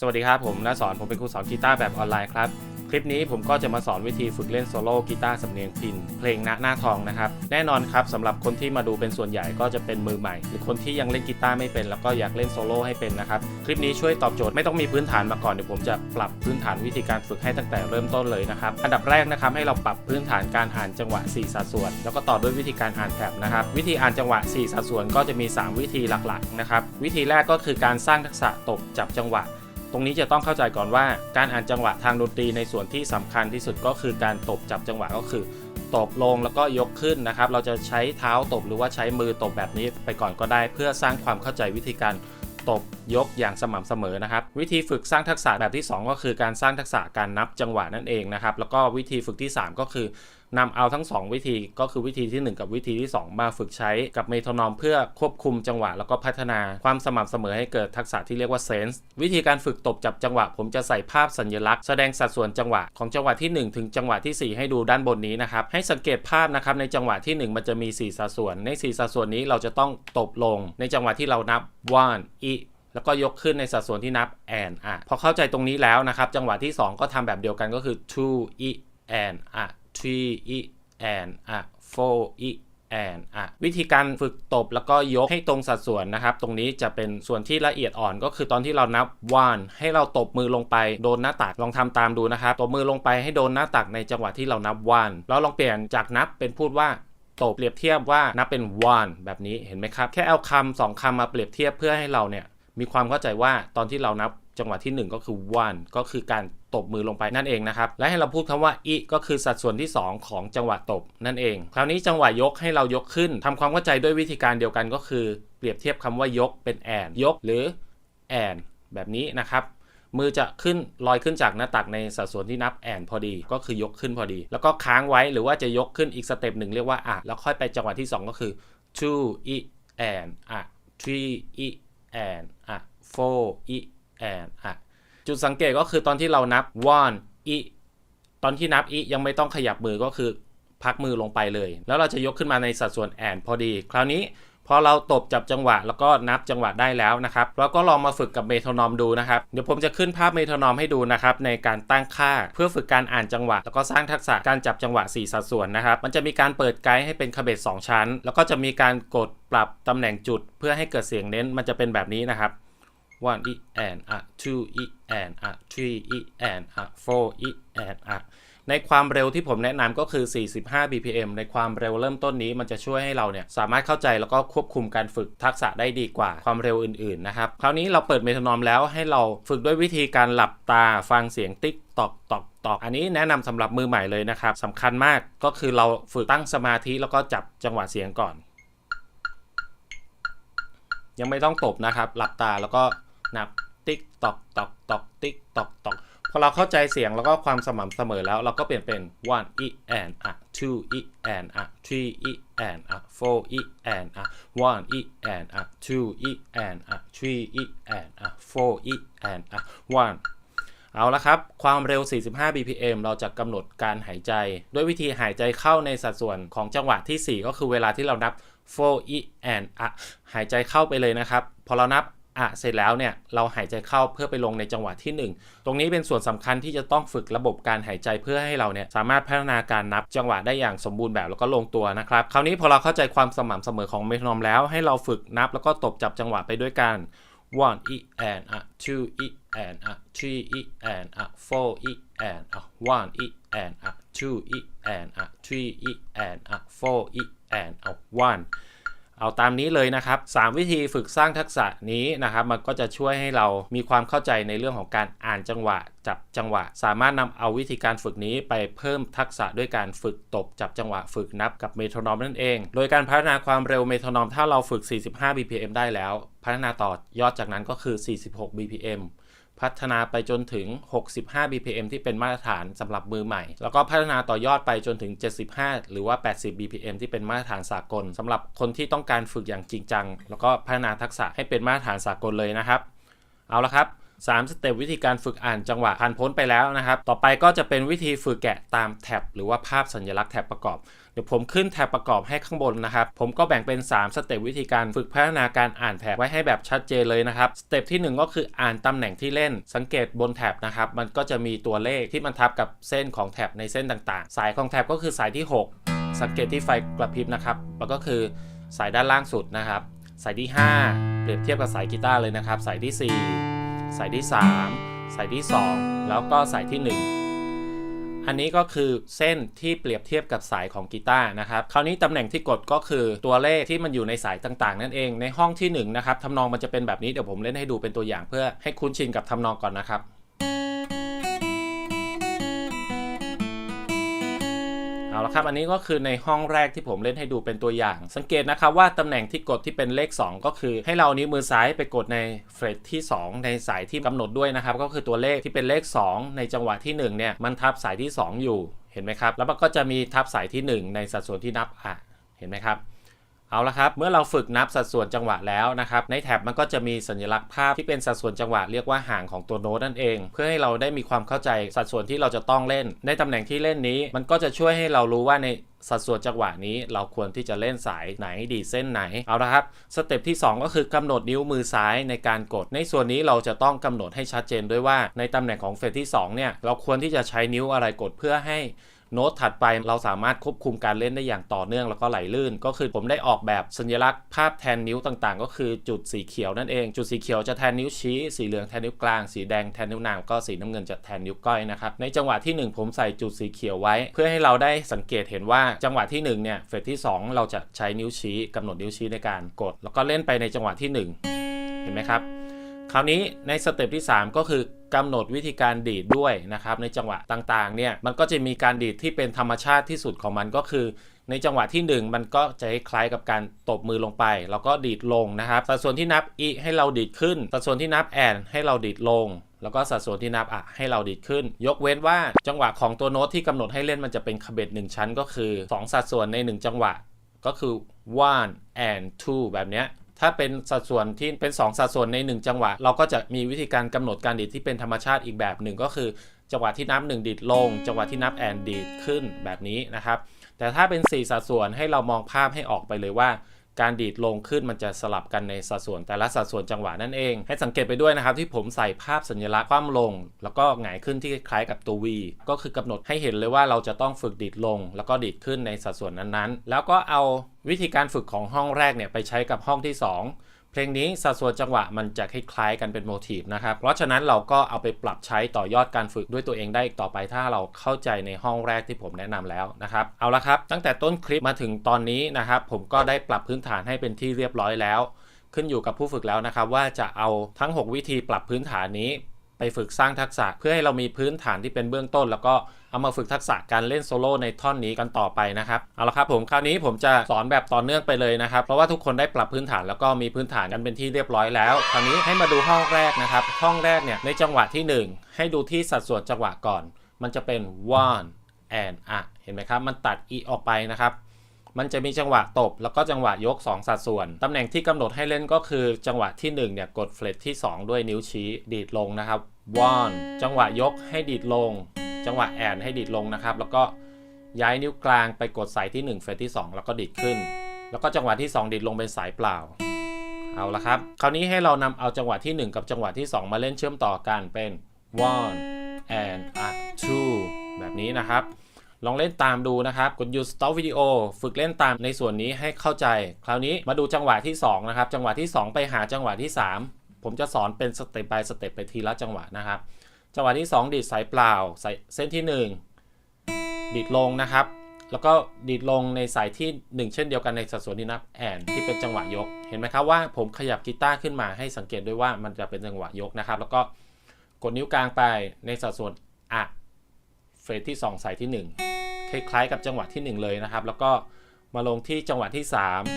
สวัสดีครับ ผมนสอนผมเป็นครูสอนกีตาร์แบบออนไลน์ครับ คลิปนี้ผมก็จะมาสอนวิธีฝึกเล่นโซโล่กีตาร์สำเนียงพินเพลงณหน้าทองนะครับ แน่นอนครับสำหรับคนที่มาดูเป็นส่วนใหญ่ก็จะเป็นมือใหม่ หรือคนที่ยังเล่นกีตาร์ไม่เป็น แล้วก็อยากเล่นโซโล่ให้เป็นนะครับ คลิปนี้ช่วยตอบโจทย์ไม่ต้องมีพื้นฐานมาก่อนเดี๋ยวผมจะปรับพื้นฐานวิธีการฝึกให้ตั้งแต่เริ่มต้นเลยนะครับอันดับแรกนะครับให้เราปรับพื้นฐานการอ่านจังหวะ 4 สัดส่วน แล้วก็ต่อด้วยวิธีการอ่านแถบนะครับวิธีอ่านจังหวะ 4 สัดส่วนก็จะมี 3 วิธีหลักๆนะครับวิธีแรกก็คือการสร้างทักษะตบจับจังหวะ ตรงนี้จะต้องเข้าใจก่อนว่า การอ่านจังหวะทางดนตรีในส่วนที่สำคัญที่สุดก็คือการตบจับจังหวะก็คือตบลงแล้วก็ยกขึ้นนะครับ เราจะใช้เท้าตบหรือว่าใช้มือตบแบบนี้ไปก่อนก็ได้ เพื่อสร้างความเข้าใจวิธีการตบยกอย่างสม่ำเสมอนะครับ วิธีฝึกสร้างทักษะแบบที่ 2 ก็คือการสร้างทักษะการนับจังหวะนั่นเองนะครับ แล้วก็วิธีฝึกที่ 3 ก็คือนำเอาทั้ง 2 วิธีก็คือวิธีที่ 1 กับวิธีที่ 2 มาฝึกใช้กับเมโทรนอมเพื่อควบคุมจังหวะ แล้วก็พัฒนาความสม่ำเสมอให้เกิดทักษะที่เรียกว่าเซนส์วิธีการฝึกตบจับจังหวะ ผมจะใส่ภาพสัญลักษณ์แสดงสัดส่วนจังหวะของจังหวะที่ 1 ถึงจังหวะที่ 4 ให้ดูด้านบนนี้นะครับให้สังเกตภาพนะครับในจังหวะที่ 1 มันจะมี 4 สัดส่วน ใน 4 สัดส่วนนี้เราจะต้องตบลง ในจังหวะที่เรานับ one อีแล้วก็ยกขึ้นในสัดส่วนที่นับ and อะพอเข้าใจตรงนี้แล้วนะครับจังหวะที่ 2 ก็ทำแบบเดียวกันก็คือ two อี and อะ three อี and อะ four อี and อะวิธีการฝึกตบแล้วก็ยกให้ตรงสัดส่วนนะครับ ตรงนี้จะเป็นส่วนที่ละเอียดอ่อนก็คือตอนที่เรานับ one ให้เราตบมือลงไปโดนหน้าตักลองทำตามดูนะครับ ตบมือลงไปให้โดนหน้าตักในจังหวะที่เรานับ one แล้วลองเปลี่ยนจากนับเป็นพูดว่าตบเปรียบเทียบว่านับเป็น one แบบนี้เห็นไหมครับ แค่เอาคำสองคำมาเปรียบเทียบเพื่อให้เราเนี่ยมีความเข้าใจว่าตอนที่เรานับ จังหวะที่ 1 ก็คือ one ก็คือการตบมือลงไปนั่นเองนะครับ และให้เราพูดคำว่าอีก็คือสัดส่วนที่ 2 ของจังหวะตบนั่นเอง คราวนี้จังหวะยกให้เรายกขึ้นทำความเข้าใจด้วยวิธีการเดียวกันก็คือ เปรียบเทียบคำว่ายกเป็นแอนยกหรือแอนแบบนี้นะครับมือจะขึ้นลอยขึ้นจากหน้าตักในสัดส่วนที่นับแอนพอดี ก็คือยกขึ้นพอดี แล้วก็ค้างไว้หรือว่าจะยกขึ้นอีกสเต็ปหนึ่งเรียกว่าอะแล้วค่อยไปจังหวะที่ 2 ก็คือ two อีแอนอะ three อีแอนอะ four อี and อะจุดสังเกตก็คือตอนที่เรานับ one อีตอนที่นับอียังไม่ต้องขยับมือก็คือพักมือลงไปเลย แล้วเราจะยกขึ้นมาในสัดส่วน and พอดี คราวนี้พอเราตบจับจังหวะแล้วก็นับจังหวะได้แล้วนะครับเราก็ลองมาฝึกกับเมโทรนอมดูนะครับ เดี๋ยวผมจะขึ้นภาพเมโทรนอมให้ดูนะครับในการตั้งค่าเพื่อฝึกการอ่านจังหวะ แล้วก็สร้างทักษะการจับจังหวะ 4 สัดส่วนนะครับ มันจะมีการเปิดไกด์ให้เป็นคาเบต2ชั้น แล้วก็จะมีการกดปรับตำแหน่งจุด เพื่อให้เกิดเสียงเน้นมันจะเป็นแบบนี้นะครับ one e and อะ two e and อะ three e and อะ four e and อะในความเร็วที่ผมแนะนำก็คือ 45 bpm ในความเร็วเริ่มต้นนี้มันจะช่วยให้เราเนี่ยสามารถเข้าใจแล้วก็ควบคุมการฝึกทักษะได้ดีกว่าความเร็วอื่นๆนะครับ คราวนี้เราเปิดเมโทรนอมแล้วให้เราฝึกด้วยวิธีการหลับตาฟังเสียงติ๊กตอกตอกตอกอันนี้แนะนำสำหรับมือใหม่เลยนะครับสำคัญมากก็คือเราฝึกตั้งสมาธิแล้วก็จับจังหวะเสียงก่อน ยังไม่ต้องตบนะครับ หลับตาแล้วก็ นับติ๊กตอกตอกตอกติ๊กตอกตอกพอเราเข้าใจเสียงแล้วก็ความสม่ำเสมอแล้ว เราก็เปลี่ยนเป็น one e and อะ two e and อะ three e and อะ four e and อะ one e and อะ two e and อะ three e and อะ four e and อะ one เอาละครับ ความเร็ว 45 bpm เราจะกำหนดการหายใจ ด้วยวิธีหายใจเข้าในสัดส่วนของจังหวะที่ 4 ก็คือเวลาที่เรานับ4 e and อะหายใจเข้าไปเลยนะครับ พอเรานับ อะเสร็จแล้วเนี่ยเราหายใจเข้าเพื่อไปลงในจังหวะที่ 1 ตรงนี้เป็นส่วนสำคัญที่จะต้องฝึกระบบการหายใจเพื่อให้เราเนี่ยสามารถพัฒนาการนับจังหวะได้อย่างสมบูรณ์แบบแล้วก็ลงตัวนะครับ คราวนี้พอเราเข้าใจความสม่ำเสมอของเมโทนอมแล้วให้เราฝึกนับแล้วก็ตบจับจังหวะไปด้วยกัน one e and อะ two e and อะ three e and อะ four e and อะ one e and อะ two e and อะ three e and อะ four e and อะ one เอาตามนี้เลยนะครับ 3 วิธีฝึกสร้างทักษะนี้นะครับ มันก็จะช่วยให้เรามีความเข้าใจในเรื่องของการอ่านจังหวะ จับจังหวะ สามารถนำเอาวิธีการฝึกนี้ไปเพิ่มทักษะด้วยการฝึกตบจับจังหวะฝึกนับกับเมโทรนอมนั่นเอง โดยการพัฒนาความเร็วเมโทรนอมถ้าเราฝึก 45 bpm ได้แล้ว พัฒนาต่อยอดจากนั้นก็คือ 46 bpm พัฒนาไปจนถึง 65 bpm ที่เป็นมาตรฐานสำหรับมือใหม่ แล้วก็พัฒนาต่อยอดไปจนถึง 75 หรือว่า 80 bpm ที่เป็นมาตรฐานสากลสำหรับคนที่ต้องการฝึกอย่างจริงจัง แล้วก็พัฒนาทักษะให้เป็นมาตรฐานสากลเลยนะครับ เอาละครับ 3สเต็ปวิธีการฝึกอ่านจังหวะผ่านพ้นไปแล้วนะครับ ต่อไปก็จะเป็นวิธีฝึกแกะตามแท็บหรือว่าภาพสัญลักษณ์แท็บประกอบ เดี๋ยวผมขึ้นแท็บประกอบให้ข้างบนนะครับ ผมก็แบ่งเป็น 3 สเต็ปวิธีการฝึกพัฒนาการอ่านแท็บไว้ให้แบบชัดเจนเลยนะครับ สเต็ปที่ 1 ก็คืออ่านตำแหน่งที่เล่น สังเกตบนแท็บนะครับ มันก็จะมีตัวเลขที่มันทับกับเส้นของแท็บในเส้นต่างๆ สายของแท็บก็คือสายที่ 6 สังเกตที่ไฟกระพริบนะครับ แล้วก็คือสายด้านล่างสุดนะครับ สายที่ 5 เปรียบเทียบกับสายกีตาร์เลยนะครับ สายที่ 4 สายที่ 3 สายที่ 2 แล้วก็สายที่ 1 อันนี้ก็คือเส้นที่เปรียบเทียบกับสายของกีตาร์นะครับ คราวนี้ตำแหน่งที่กดก็คือตัวเลขที่มันอยู่ในสายต่างๆ นั่นเอง ในห้องที่1นะครับทำนองมันจะเป็นแบบนี้เดี๋ยวผมเล่นให้ดูเป็นตัวอย่างเพื่อให้คุ้นชินกับทำนองก่อนนะครับ เอาละครับ อันนี้ก็คือในห้องแรกที่ผมเล่นให้ดูเป็นตัวอย่าง สังเกตนะครับว่าตำแหน่งที่กดที่เป็นเลข 2 ก็คือ ให้เรานิ้วมือซ้ายไปกดในเฟรดที่ 2 ในสายที่กำหนดด้วยนะครับ ก็คือตัวเลขที่เป็นเลข 2 ในจังหวะที่1เนี่ยมันทับสายที่ 2 อยู่เห็นไหมครับ แล้วมันก็จะมีทับสายที่ 1 ในสัดส่วนที่นับอะเห็นไหมครับ เอาละครับ เมื่อเราฝึกนับสัดส่วนจังหวะแล้วนะครับ ในแท็บมันก็จะมีสัญลักษณ์ภาพที่เป็นสัดส่วนจังหวะเรียกว่าห่างของตัวโน้ตนั่นเอง เพื่อให้เราได้มีความเข้าใจสัดส่วนที่เราจะต้องเล่น ในตำแหน่งที่เล่นนี้ มันก็จะช่วยให้เรารู้ว่าในสัดส่วนจังหวะนี้เราควรที่จะเล่นสายไหนดีเส้นไหนเอาละครับสเต็ปที่ 2 ก็คือกำหนดนิ้วมือซ้ายในการกด ในส่วนนี้เราจะต้องกำหนดให้ชัดเจนด้วยว่า ในตำแหน่งของเฟสที่2เนี่ยเราควรที่จะใช้นิ้วอะไรกดเพื่อให้ โน้ตถัดไปเราสามารถควบคุมการเล่นได้อย่างต่อเนื่องแล้วก็ไหลลื่น ก็คือผมได้ออกแบบสัญลักษณ์ภาพแทนนิ้วต่างๆ ก็คือจุดสีเขียวนั่นเอง จุดสีเขียวจะแทนนิ้วชี้สีเหลืองแทนนิ้วกลางสีแดงแทนนิ้วนางก็สีน้ำเงินจะแทนนิ้วก้อยนะครับในจังหวะที่ 1 ผมใส่จุดสีเขียวไว้ เพื่อให้เราได้สังเกตเห็นว่าจังหวะที่1เนี่ยเฟสที่ 2 เราจะใช้นิ้วชี้กำหนดนิ้วชี้ในการกด แล้วก็เล่นไปในจังหวะที่ 1 เห็นไหมครับคราวนี้ในสเต็ปที่ 3 ก็คือ กำหนดวิธีการดีดด้วยนะครับในจังหวะต่างๆเนี่ยมันก็จะมีการดีดที่เป็นธรรมชาติที่สุดของมันก็คือ ในจังหวะที่ 1 มันก็จะคล้ายกับการตบมือลงไป แล้วก็ดีดลงนะครับ สัดส่วนที่นับอีให้เราดีดขึ้น สัดส่วนที่นับแอนให้เราดีดลงแล้วก็สัดส่วนที่นับอะให้เราดีดขึ้น ยกเว้นว่าจังหวะของตัวโน้ตที่กำหนดให้เล่นมันจะเป็นขบเบ็ด1ชั้น ก็คือ 2 สัดส่วนใน 1 จังหวะ ก็คือ one and two แบบเนี้ย ถ้าเป็นสัดส่วนที่เป็น 2 สัดส่วนใน 1 จังหวะ เราก็จะมีวิธีการกำหนดการดีดที่เป็นธรรมชาติอีกแบบหนึ่งก็คือ จังหวะที่นับ 1 ดีดลง จังหวะที่นับแอนดีดขึ้นแบบนี้นะครับ แต่ถ้าเป็น 4 สัดส่วนให้เรามองภาพให้ออกไปเลยว่า การดีดลงขึ้นมันจะสลับกันในสัดส่วนแต่ละสัดส่วนจังหวะนั่นเอง ให้สังเกตไปด้วยนะครับที่ผมใส่ภาพสัญลักษณ์คว่ำลง แล้วก็หงายขึ้นที่คล้ายกับตัว V ก็คือกำหนดให้เห็นเลยว่าเราจะต้องฝึกดีดลง แล้วก็ดีดขึ้นในสัดส่วนนั้นๆ แล้วก็เอาวิธีการฝึกของห้องแรกเนี่ยไปใช้กับห้องที่ 2 เพลงนี้สัดส่วนจังหวะมันจะคล้ายๆกันเป็นโมทีฟนะครับ เพราะฉะนั้นเราก็เอาไปปรับใช้ต่อยอดการฝึกด้วยตัวเองได้อีกต่อไปถ้าเราเข้าใจในห้องแรกที่ผมแนะนำแล้วนะครับ เอาละครับ ตั้งแต่ต้นคลิปมาถึงตอนนี้นะครับ ผมก็ได้ปรับพื้นฐานให้เป็นที่เรียบร้อยแล้ว ขึ้นอยู่กับผู้ฝึกแล้วนะครับ ว่าจะเอาทั้ง 6 วิธีปรับพื้นฐานนี้ ไปฝึกสร้างทักษะเพื่อให้เรามีพื้นฐานที่เป็นเบื้องต้น แล้วก็เอามาฝึกทักษะการเล่นโซโล่ในท่อนนี้กันต่อไปนะครับเอาละครับผมคราวนี้ผมจะสอนแบบต่อเนื่องไปเลยนะครับ เพราะว่าทุกคนได้ปรับพื้นฐานแล้วก็มีพื้นฐานกันเป็นที่เรียบร้อยแล้ว คราวนี้ให้มาดูห้องแรกนะครับ ห้องแรกเนี่ยในจังหวะที่ 1 ให้ดูที่สัดส่วนจังหวะก่อน มันจะเป็น one and อะเห็นไหมครับ มันตัด e ออกไปนะครับ มันจะมีจังหวะตบ แล้วก็จังหวะยก 2 สัดส่วน ตำแหน่งที่กำหนดให้เล่นก็คือจังหวะที่ 1 เนี่ย กดเฟลตที่ 2 ด้วยนิ้วชี้ดีดลงนะครับ one จังหวะยกให้ดีดลง จังหวะแอนให้ดีดลงนะครับ แล้วก็ย้ายนิ้วกลางไปกดสายที่ 1 เฟลตที่ 2 แล้วก็ดีดขึ้น แล้วก็จังหวะที่ 2 ดีดลงเป็นสายเปล่าเอาละครับ คราวนี้ให้เรานำเอาจังหวะที่ 1 กับจังหวะที่ 2 มาเล่นเชื่อมต่อกันเป็น one and a two แบบนี้นะครับ ลองเล่นตามดูนะครับ กดหยุด stop วิดีโอฝึกเล่นตามในส่วนนี้ให้เข้าใจ คราวนี้มาดูจังหวะที่ 2 นะครับ จังหวะที่ 2 ไปหาจังหวะที่ 3 ผมจะสอนเป็นสเต็ป by สเต็ปไปทีละจังหวะนะครับ จังหวะที่ 2 ดีดสายเปล่าสายเส้นที่ 1 ดีดลงนะครับ แล้วก็ดีดลงในสายที่ 1 เช่นเดียวกันในสัดส่วนที่นับแอนที่เป็นจังหวะยก เห็นไหมครับว่าผมขยับกีตาร์ขึ้นมาให้สังเกตด้วยว่ามันจะเป็นจังหวะยกนะครับ แล้วก็กดนิ้วกลางไปในสัดส่วนอะเฟสที่ 2 สายที่ 1 คล้ายๆกับจังหวะที่ 1 เลยนะครับ แล้วก็มาลงที่จังหวะที่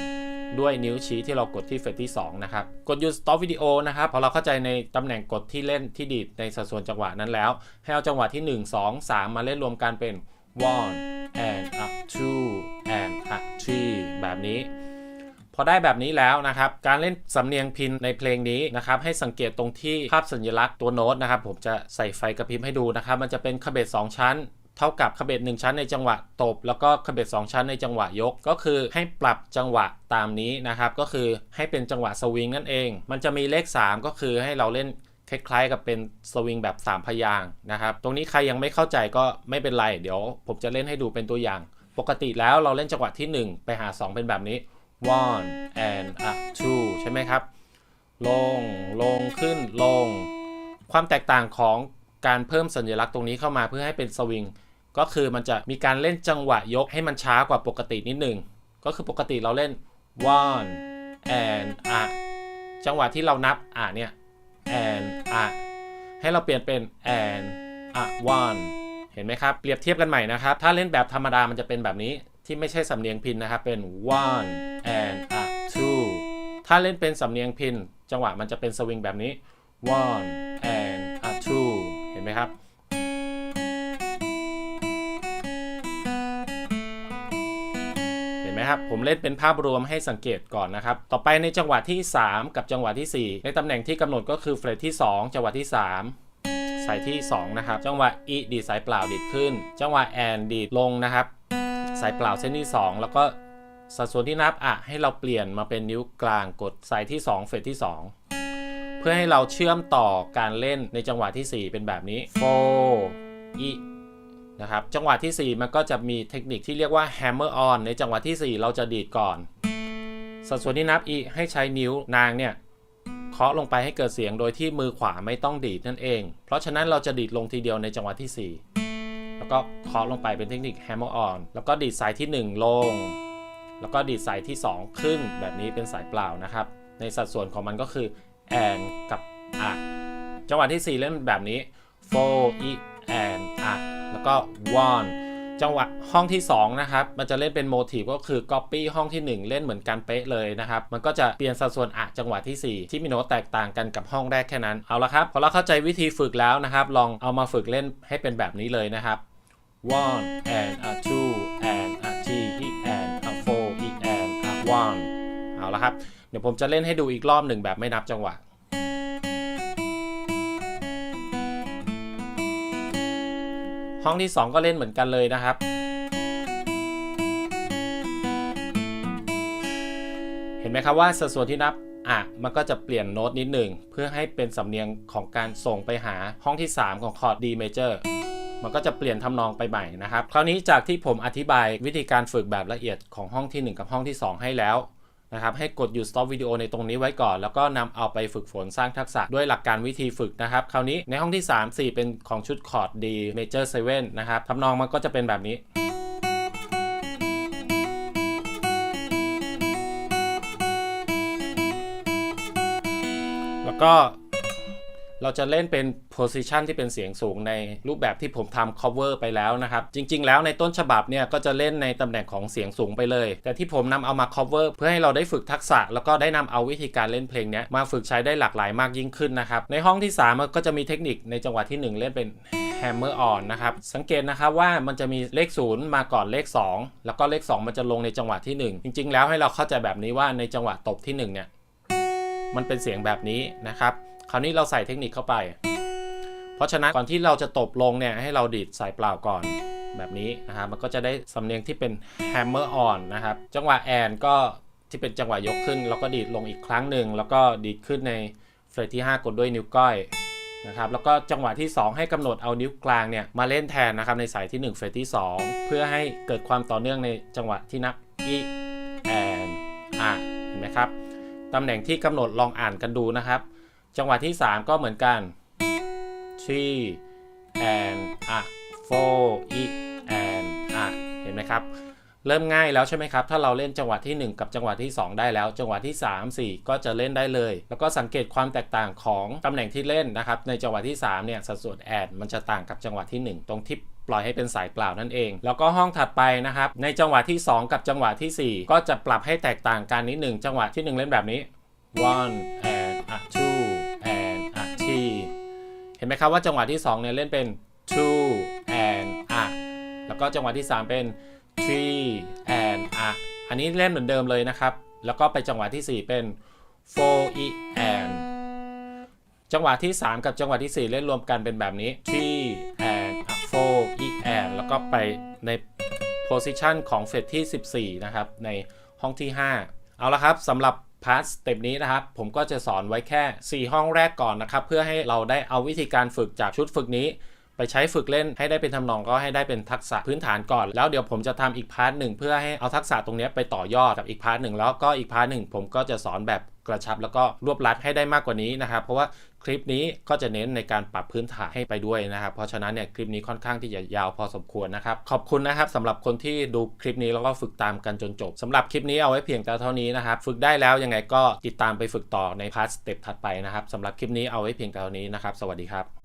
3 ด้วยนิ้วชี้ที่เรากดที่เฟสที่ 2 นะครับ กดหยุด stop วิดีโอนะครับพอเราเข้าใจในตำแหน่งกดที่เล่นที่ดีดในสัดส่วนจังหวะนั้นแล้ว ให้เอาจังหวะที่ 1 2 3 มาเล่นรวมกันเป็น one and up two and up three แบบนี้พอได้แบบนี้แล้วนะครับ การเล่นสำเนียงพินในเพลงนี้นะครับ ให้สังเกตตรงที่ภาพสัญลักษณ์ตัวโน้ตนะครับ ผมจะใส่ไฟกระพริบให้ดูนะครับ มันจะเป็นคาเบต2ชั้น เท่ากับคาเบต1ชั้นในจังหวะตบ แล้วก็คาเบต2ชั้นในจังหวะยก ก็คือให้ปรับจังหวะตามนี้นะครับ ก็คือให้เป็นจังหวะสวิงนั่นเอง มันจะมีเลข 3 ก็คือให้เราเล่นคล้ายๆกับเป็นสวิงแบบ 3 พยางนะครับ ตรงนี้ใครยังไม่เข้าใจก็ไม่เป็นไร เดี๋ยวผมจะเล่นให้ดูเป็นตัวอย่าง ปกติแล้วเราเล่นจังหวะที่ 1 ไปหา 2 เป็นแบบนี้ one and a two ใช่ไหมครับ ลง ลง ขึ้น ลง ความแตกต่างของการเพิ่มสัญลักษณ์ตรงนี้เข้ามาเพื่อให้เป็นสวิง ก็คือมันจะมีการเล่นจังหวะยกให้มันช้ากว่าปกตินิดหนึ่งก็คือปกติเราเล่น one and a จังหวะที่เรานับอะเนี่ย and a ให้เราเปลี่ยนเป็น and a one เห็นไหมครับ เปรียบเทียบกันใหม่นะครับ ถ้าเล่นแบบธรรมดามันจะเป็นแบบนี้ที่ไม่ใช่สำเนียงพินนะครับ เป็น one and a two ถ้าเล่นเป็นสำเนียงพิน จังหวะมันจะเป็นสวิงแบบนี้ one and a two เห็นไหมครับ นไหมครับ ผมเล่นเป็นภาพรวมให้สังเกตก่อนนะครับ ต่อไปในจังหวะที่ 3 กับจังหวะที่ 4 ในตำแหน่งที่กำหนดก็คือเฟรตที่ 2 จังหวะที่ 3สายที่ 2 นะครับ จังหวะอีดีดสายเปล่าดีดขึ้น จังหวะแอนดีดลงนะครับ สายเปล่าเส้นที่ 2 แล้วก็สัดส่วนที่นับอะให้เราเปลี่ยนมาเป็นนิ้วกลางกดสายที่ 2 เฟรตที่ 2 เพื่อให้เราเชื่อมต่อการเล่นในจังหวะที่ 4 เป็นแบบนี้โฟอี นะครับจังหวะที่ 4 มันก็จะมีเทคนิคที่เรียกว่า hammer on ในจังหวะที่ 4 เราจะดีดก่อน สัดส่วนที่นับอีให้ใช้นิ้วนางเนี่ยเคาะลงไปให้เกิดเสียงโดยที่มือขวาไม่ต้องดีดนั่นเอง เพราะฉะนั้นเราจะดีดลงทีเดียวในจังหวะที่ 4 แล้วก็เคาะลงไปเป็นเทคนิค hammer on แล้วก็ดีดสายที่ 1 ลง แล้วก็ดีดสายที่ 2 ขึ้น แบบนี้เป็นสายเปล่านะครับ ในสัดส่วนของมันก็คือ and กับ a จังหวะที่ 4 เล่นแบบนี้ four e and a แล้วก็ one จังหวะห้องที่ 2 นะครับ มันจะเล่นเป็นโมทีฟก็คือ copy ห้องที่ 1 เล่นเหมือนกันเป๊ะเลยนะครับ มันก็จะเปลี่ยนสัดส่วนอะจังหวะที่ 4 ที่มีโน้ตแตกต่างกันกับห้องแรกแค่นั้น เอาละครับ พอเราเข้าใจวิธีฝึกแล้วนะครับ ลองเอามาฝึกเล่นให้เป็นแบบนี้เลยนะครับ one and a two and a three and a four and a one เอาละครับ เดี๋ยวผมจะเล่นให้ดูอีกรอบหนึ่งแบบไม่นับจังหวะ ห้องที่ 2 ก็เล่นเหมือนกันเลยนะครับ เห็นไหมครับว่าสัดส่วนที่นับอะมันก็จะเปลี่ยนโน้ตนิดหนึ่งเพื่อให้เป็นสำเนียงของการส่งไปหาห้องที่ 3 ของคอร์ด D major มันก็จะเปลี่ยนทำนองไปใหม่นะครับ คราวนี้จากที่ผมอธิบายวิธีการฝึกแบบละเอียดของห้องที่ 1 กับห้องที่ 2 ให้แล้ว นะครับให้กดหยุด stop วิดีโอในตรงนี้ไว้ก่อน แล้วก็นำเอาไปฝึกฝนสร้างทักษะด้วยหลักการวิธีฝึกนะครับคราวนี้ในห้องที่ 3 4 เป็นของชุดคอร์ด D major 7นะครับทำนองมันก็จะเป็นแบบนี้แล้วก็ เราจะเล่นเป็น position ที่เป็นเสียงสูงในรูปแบบที่ผมทำ cover ไปแล้วนะครับ จริง ๆ แล้วในต้นฉบับเนี่ยก็จะเล่นในตำแหน่งของเสียงสูงไปเลย แต่ที่ผมนำเอามา cover เพื่อให้เราได้ฝึกทักษะ แล้วก็ได้นำเอาวิธีการเล่นเพลงเนี้ยมาฝึกใช้ได้หลากหลายมากยิ่งขึ้นนะครับ ในห้องที่3มันก็จะมีเทคนิคในจังหวะที่ 1 เล่นเป็น hammer on นะครับ สังเกตนะครับว่ามันจะมีเลข 0 มาก่อนเลข 2 แล้วก็เลข 2 มันจะลงในจังหวะที่ 1 จริง ๆ แล้วให้เราเข้าใจแบบนี้ว่าในจังหวะตบที่1เนี่ยมันเป็นเสียงแบบนี้นะครับ คราวนี้เราใส่เทคนิคเข้าไป เพราะฉะนั้นก่อนที่เราจะตบลงเนี่ยให้เราดีดสายเปล่าก่อนแบบนี้นะครับมันก็จะได้สำเนียงที่เป็น hammer on นะครับ จังหวะแอนก็ที่เป็นจังหวะยกขึ้น แล้วก็ดีดลงอีกครั้งหนึ่งแล้วก็ดีดขึ้นในเฟรตที่ 5 กดด้วยนิ้วก้อยนะครับแล้วก็จังหวะที่ 2 ให้กำหนดเอานิ้วกลางเนี่ยมาเล่นแทนนะครับในสายที่ 1 เฟรตที่ 2 เพื่อให้เกิดความต่อเนื่องในจังหวะที่นับ e and a เห็นไหมครับตำแหน่งที่กำหนดลองอ่านกันดูนะครับ จังหวะที่ 3 ก็เหมือนกัน three and a four e and a เห็นไหมครับ เริ่มง่ายแล้วใช่ไหมครับ ถ้าเราเล่นจังหวะที่ 1 กับจังหวะที่ 2 ได้แล้ว จังหวะที่ 3 4 ก็จะเล่นได้เลย แล้วก็สังเกตความแตกต่างของตำแหน่งที่เล่นนะครับ ในจังหวะที่ 3 เนี่ย สัดส่วนแอดมันจะต่างกับจังหวะที่ 1 ตรงที่ปล่อยให้เป็นสายเปล่านั่นเอง แล้วก็ห้องถัดไปนะครับ ในจังหวะที่ 2 กับจังหวะที่ 4 ก็จะปรับให้แตกต่างกันนิดหนึ่งจังหวะที่ 1 เล่นแบบนี้ one and a two and a three เห็นไหมครับว่าจังหวะที่2เนี่ยเล่นเป็น two and a แล้วก็จังหวะที่ 3 เป็น three and a อันนี้เล่นเหมือนเดิมเลยนะครับ แล้วก็ไปจังหวะทีสี่4 เป็น four e and จังหวะที่ 3 กับจังหวะที่ 4 เล่นรวมกันเป็นแบบนี้ three and four e and แล้วก็ไปใน position ของเฟสที่ 14 นะครับ ในห้องที่ 5 เอาละครับสำหรับ พาร์ทสเต็ปนี้นะครับ ผมก็จะสอนไว้แค่ 4 ห้องแรกก่อนนะครับ เพื่อให้เราได้เอาวิธีการฝึกจากชุดฝึกนี้ ไปใช้ฝึกเล่นให้ได้เป็นทำนองก็ให้ได้เป็นทักษะพื้นฐานก่อน แล้วเดี๋ยวผมจะทำอีกพาร์ทหนึ่งเพื่อให้เอาทักษะตรงนี้ไปต่อยอดกับอีกพาร์ทหนึ่งแล้วก็อีกพาร์ทหนึ่งผมก็จะสอนแบบกระชับแล้วก็รวบรัดให้ได้มากกว่านี้นะครับ เพราะว่าคลิปนี้ก็จะเน้นในการปรับพื้นฐานให้ไปด้วยนะครับ เพราะฉะนั้นเนี่ยคลิปนี้ค่อนข้างที่จะยาวพอสมควรนะครับ ขอบคุณนะครับสำหรับคนที่ดูคลิปนี้แล้วก็ฝึกตามกันจนจบสำหรับคลิปนี้เอาไว้เพียงแต่เท่านี้นะครับ ฝึกได้แล้วยังไงก็ติดตามไปฝึกต่อในพาร์ทสเต็ปถัดไปนะครับสำหรับคลิปนี้เอาไว้เพียงแต่เท่านี้นะครับ สวัสดีครับ